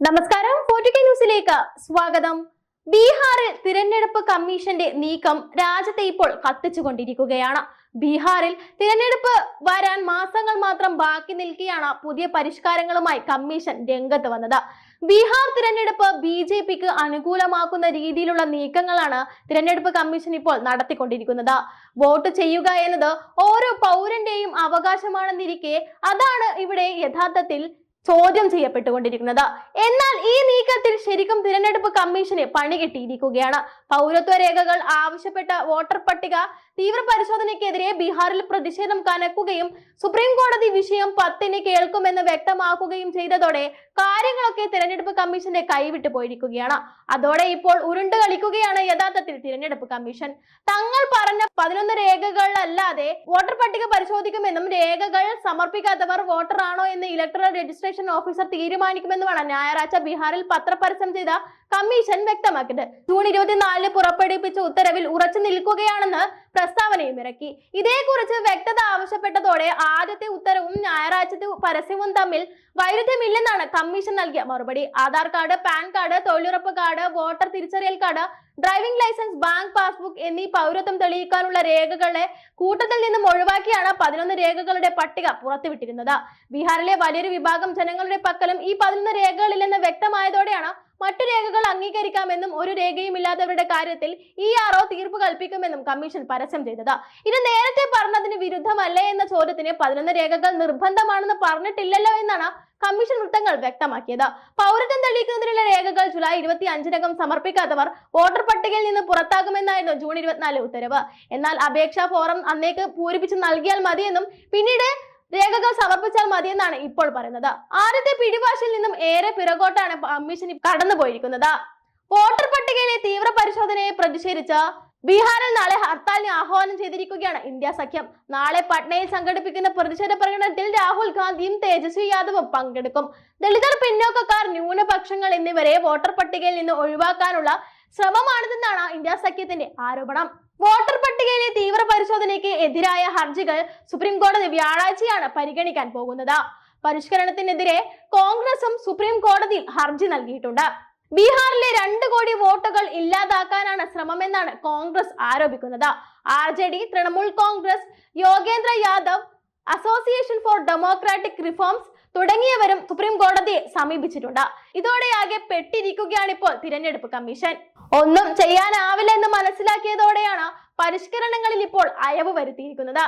നമസ്കാരം. ഫോർട്ടിക്കെ ന്യൂസിലേക്ക് സ്വാഗതം. ബീഹാറിൽ തിരഞ്ഞെടുപ്പ് കമ്മീഷന്റെ നീക്കം രാജ്യത്തെ ഇപ്പോൾ കത്തിച്ചുകൊണ്ടിരിക്കുകയാണ്. ബീഹാറിൽ തിരഞ്ഞെടുപ്പ് വരാൻ മാസങ്ങൾ മാത്രം ബാക്കി നിൽക്കെയാണ് പുതിയ പരിഷ്കാരങ്ങളുമായി കമ്മീഷൻ രംഗത്ത് വന്നത്. ബീഹാർ തിരഞ്ഞെടുപ്പ് ബി ജെ പിക്ക് അനുകൂലമാക്കുന്ന രീതിയിലുള്ള നീക്കങ്ങളാണ് തിരഞ്ഞെടുപ്പ് കമ്മീഷൻ ഇപ്പോൾ നടത്തിക്കൊണ്ടിരിക്കുന്നത്. വോട്ട് ചെയ്യുക എന്നത് ഓരോ പൗരന്റെയും അവകാശമാണെന്നിരിക്കെ അതാണ് ഇവിടെ യഥാർത്ഥത്തിൽ ചോദ്യം ചെയ്യപ്പെട്ടുകൊണ്ടിരിക്കുന്നത്. എന്നാൽ ഈ നീക്കത്തിൽ ശരിക്കും തിരഞ്ഞെടുപ്പ് കമ്മീഷന് പണി കിട്ടിയിരിക്കുകയാണ്. പൗരത്വ രേഖകൾ ആവശ്യപ്പെട്ട വോട്ടർ പട്ടിക തീവ്ര പരിശോധനയ്ക്കെതിരെ ബീഹാറിൽ പ്രതിഷേധം കനക്കുകയും സുപ്രീം കോടതി വിഷയം പത്തിന് കേൾക്കുമെന്ന് വ്യക്തമാക്കുകയും ചെയ്തതോടെ കാര്യങ്ങളൊക്കെ തിരഞ്ഞെടുപ്പ് കമ്മീഷന്റെ കൈവിട്ടു പോയിരിക്കുകയാണ്. അതോടെ ഇപ്പോൾ ഉരുണ്ട് കളിക്കുകയാണ് യഥാർത്ഥത്തിൽ തിരഞ്ഞെടുപ്പ് കമ്മീഷൻ. തങ്ങൾ പറഞ്ഞ പതിനൊന്ന് രേഖകളല്ലാതെ വോട്ടർ പട്ടിക പരിശോധിക്കുമെന്നും രേഖകൾ സമർപ്പിക്കാത്തവർ വോട്ടർ ആണോ എന്ന് ഇലക്ട്രൽ രജിസ്ട്രേഷൻ ഓഫീസർ തീരുമാനിക്കുമെന്നുമാണ് ഞായറാഴ്ച ബീഹാറിൽ പത്രപരസ്യം ചെയ്ത കമ്മീഷൻ വ്യക്തമാക്കിയത്. ജൂൺ ഇരുപത്തിനാലിന് പുറപ്പെടുവിപ്പിച്ച ഉത്തരവിൽ ഉറച്ചു നിൽക്കുകയാണെന്ന് പ്രസ്താവനയും ഇറക്കി. ഇതേക്കുറിച്ച് വ്യക്തത ആവശ്യപ്പെട്ടതോടെ ആദ്യത്തെ ഉത്തരവും ഞായറാഴ്ചത്തെ പരസ്യവും തമ്മിൽ വൈരുദ്ധ്യമില്ലെന്നാണ് കമ്മീഷൻ നൽകിയ മറുപടി. ആധാർ കാർഡ് പാൻ കാർഡ് തൊഴിലുറപ്പ് കാർഡ് വോട്ടർ തിരിച്ചറിയൽ card driving licence bank passbook എന്നീ പൗരത്വം തെളിയിക്കാനുള്ള രേഖകളെ കൂട്ടത്തിൽ നിന്നും ഒഴിവാക്കിയാണ് പതിനൊന്ന് രേഖകളുടെ പട്ടിക പുറത്തുവിട്ടിരുന്നത്. ബീഹാറിലെ വലിയൊരു വിഭാഗം ജനങ്ങളുടെ പക്കലും ഈ പതിനൊന്ന് രേഖകളില്ലെന്ന് വ്യക്തമായതോടെയാണ് മറ്റു രേഖകൾ അംഗീകരിക്കാമെന്നും ഒരു രേഖയും ഇല്ലാത്തവരുടെ കാര്യത്തിൽ ഇ ആർ ഒ തീർപ്പ് കൽപ്പിക്കുമെന്നും കമ്മീഷൻ പരസ്യം ചെയ്തത്. ഇത് നേരത്തെ പറഞ്ഞതിന് വിരുദ്ധമല്ലേ എന്ന ചോദ്യത്തിന് പതിനൊന്ന് രേഖകൾ നിർബന്ധമാണെന്ന് പറഞ്ഞിട്ടില്ലല്ലോ എന്നാണ് കമ്മീഷൻ വൃത്തങ്ങൾ വ്യക്തമാക്കിയത്. പൗരത്വം തെളിയിക്കുന്നതിനുള്ള രേഖകൾ ജൂലൈ ഇരുപത്തി അഞ്ചിനകം സമർപ്പിക്കാത്തവർ വോട്ടർ പട്ടികയിൽ നിന്ന് പുറത്താകുമെന്നായിരുന്നു ജൂൺ ഇരുപത്തിനാല് ഉത്തരവ്. എന്നാൽ അപേക്ഷാ ഫോറം അന്നേക്ക് പൂരിപ്പിച്ച് നൽകിയാൽ മതിയെന്നും പിന്നീട് രേഖകൾ സമർപ്പിച്ചാൽ മതിയെന്നാണ് ഇപ്പോൾ പറയുന്നത്. ആദ്യത്തെ പിടിവാശിൽ നിന്നും ഏറെ പിറകോട്ടാണ് കമ്മീഷൻ കടന്നു പോയിരിക്കുന്നത് വോട്ടർ പട്ടികയിലെ തീവ്ര പരിശോധനയെ പ്രതിഷേധിച്ച് ബീഹാറിൽ നാളെ ഹർത്താലിന് ആഹ്വാനം ചെയ്തിരിക്കുകയാണ് ഇന്ത്യ സഖ്യം. നാളെ പട്നയിൽ സംഘടിപ്പിക്കുന്ന പ്രതിഷേധ പ്രകടനത്തിൽ രാഹുൽ ഗാന്ധിയും തേജസ്വി യാദവും പങ്കെടുക്കും. ദളിതർ പിന്നോക്കക്കാർ ന്യൂനപക്ഷങ്ങൾ എന്നിവരെ വോട്ടർ പട്ടികയിൽ നിന്ന് ഒഴിവാക്കാനുള്ള ശ്രമമാണിതെന്നാണ് ഇന്ത്യ സഖ്യത്തിന്റെ ആരോപണം. വോട്ടർ പട്ടികയിലെ തീവ്ര പരിശോധനയ്ക്ക് എതിരായ ഹർജികൾ സുപ്രീം കോടതി വ്യാഴാഴ്ചയാണ് പരിഗണിക്കാൻ പോകുന്നത്. പരിഷ്കരണത്തിനെതിരെ കോൺഗ്രസും സുപ്രീം കോടതിയിൽ ഹർജി നൽകിയിട്ടുണ്ട്. ബീഹാറിലെ രണ്ട് കോടി വോട്ടുകൾ ഇല്ലാതാക്കാനാണ് ശ്രമമെന്നാണ് കോൺഗ്രസ് ആരോപിക്കുന്നത്. R J D Trinamool Congress Yogendra Yadav association for democratic reforms തുടങ്ങിയവരും സുപ്രീം കോടതിയെ സമീപിച്ചിട്ടുണ്ട്. ഇതോടെയാകെ പെട്ടിരിക്കുകയാണ് ഇപ്പോൾ തിരഞ്ഞെടുപ്പ് കമ്മീഷൻ. ഒന്നും ചെയ്യാനാവില്ല എന്ന് മനസ്സിലാക്കിയതോടെയാണ് പരിഷ്കരണങ്ങളിൽ ഇപ്പോൾ അയവ് വരുത്തിയിരിക്കുന്നത്.